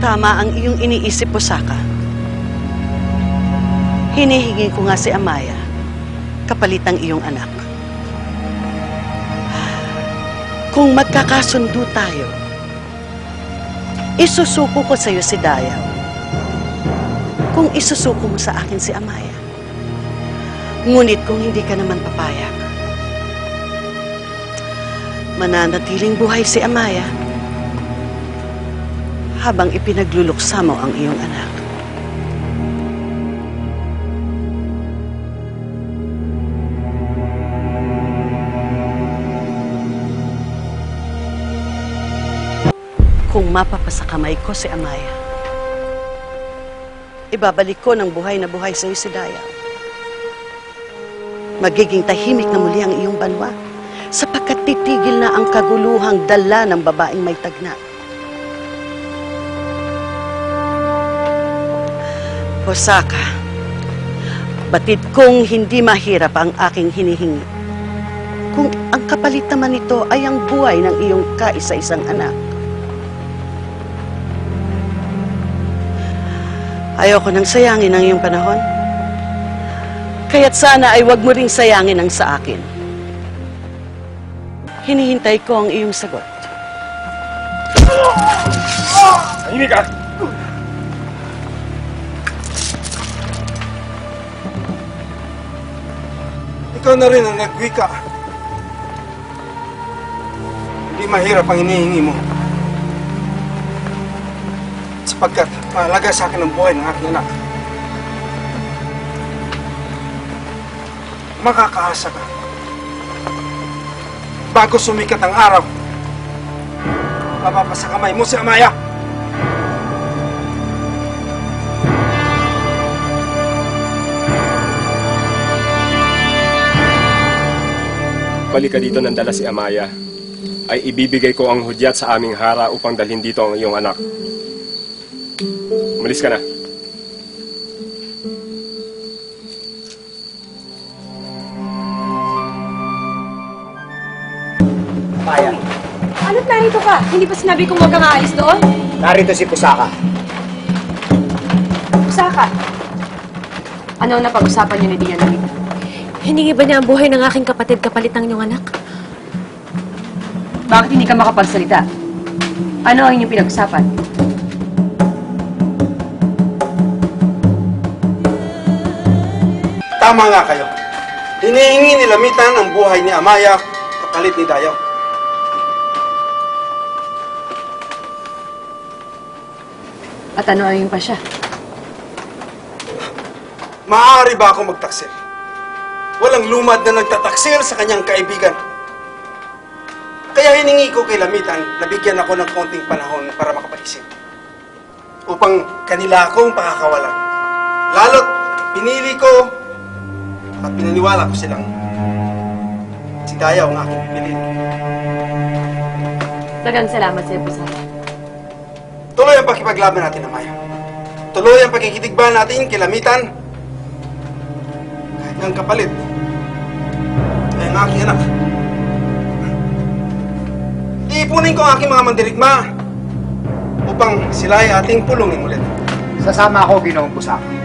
Tama ang iyong iniisip, Pusaka. Hinihingi ko nga si Amaya, kapalit ng iyong anak. Kung magkakasundo tayo, isusuko ko sa iyo si Dayaw. Kung isusuko mo sa akin si Amaya. Ngunit kung hindi ka naman papayag, mananatiling buhay si Amaya habang ipinagluluksa mo ang iyong anak. Kung mapapasa kamay ko si Amaya, ibabalik ko ng buhay na buhay sa iyo si Daya. Magiging tahimik na muli ang iyong banwa sapagkat titigil na ang kaguluhang dala ng babaeng may tagna. Osaka, batid kong hindi mahirap ang aking hinihingi. Kung ang kapalit naman nito ay ang buhay ng iyong kaisa-isang anak. Ayoko nang sayangin ang iyong panahon. Kaya't sana ay wag mo ring sayangin ang sa akin. Hinihintay ko ang iyong sagot. Tahimik ka! Ikaw na rin ang nagwika. Hindi mahirap ang hinihingi mo. Sapagkat mahalaga sa akin ang buhay ng aking anak. Makakaasa ka. Bago sumikat ang araw, mapapasa kamay mo si Amaya. Balik ka dito ng dala si Amaya. Ay ibibigay ko ang hudyat sa aming hara upang dalhin dito ang iyong anak. Umalis ka na. Maya, Ano't narito ka? Hindi ba sinabi kong huwag kang aalis doon? narito si Pusaka. Pusaka. Ano ang napag-usapan niyo ni Dian? Hiningi ba niya ang buhay ng aking kapatid kapalit ng inyong anak? Bakit hindi ka makapagsalita? Ano ang inyong pinag-usapan? Tama nga kayo. Hinihingi ni Lamitan ang buhay ni Amaya kapalit ni Dayaw. At ano ang inyong pasya? Maaari ba ako magtaksil? Walang lumad na nagtataksil sa kanyang kaibigan. Kaya hiningi ko kay Lamitan na bigyan ako ng konting panahon para makapaisip. Upang kanila akong pakakawalan. Lalo't pinili ko at pinaniwala ko silang si Dayaw ang aking pipiliin. Dagang salamat sa iyo, Pusaka. Tuloy ang pakipaglaban natin, Amaya. Tuloy ang pagkikitigban natin kay Lamitan. Kahit ng kapalit. Ang aking anak. Iipunin ko ang aking mga mandirigma upang sila ay ating pulungin ulit. Sasama ako, Ginoong Pusaka.